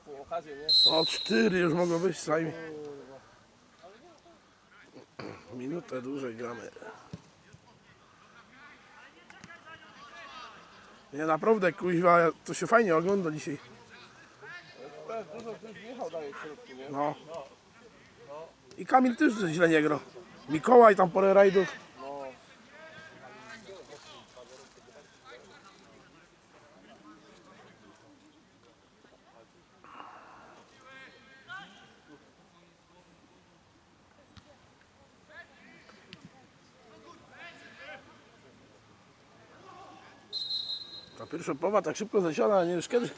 taką okazję, nie? O, cztery już mogą być sami. Minutę dłużej gramy. Nie, naprawdę, kuźwa, to się fajnie ogląda dzisiaj. Teraz dużo ktoś wjechał daje w środku, nie? No. I Kamil też źle nie grał. Mikołaj tam porę rajdów. Ta pierwsza połowa tak szybko zasiada, nie wiesz kiedy.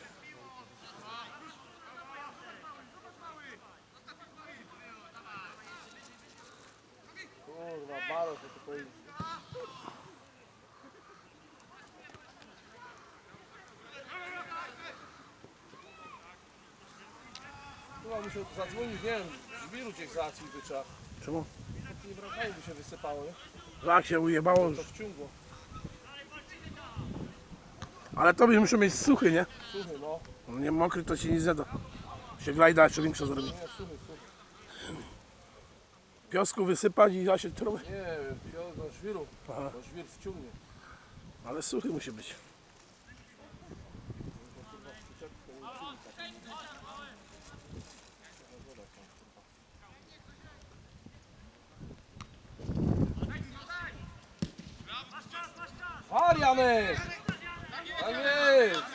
Kurwa, baro, co to powiedzieć. Chyba muszę zadzwonić, nie wiem, żwiru gdzieś załatwić trzeba. Czemu? Nie wracają by się wysypało, nie? Tak się ujebało. To wciągło. Ale to byś muszę mieć suchy, nie? Suchy, no. No Nie mokry to ci nic nie da. Się glajda jeszcze większa zrobi. Nie, suchy, suchy. Piosku wysypać i ja się. Nie wziął do żwiru. Aha. Bo żwir wciągnie. Ale suchy musi być. Marianek! Tak jest!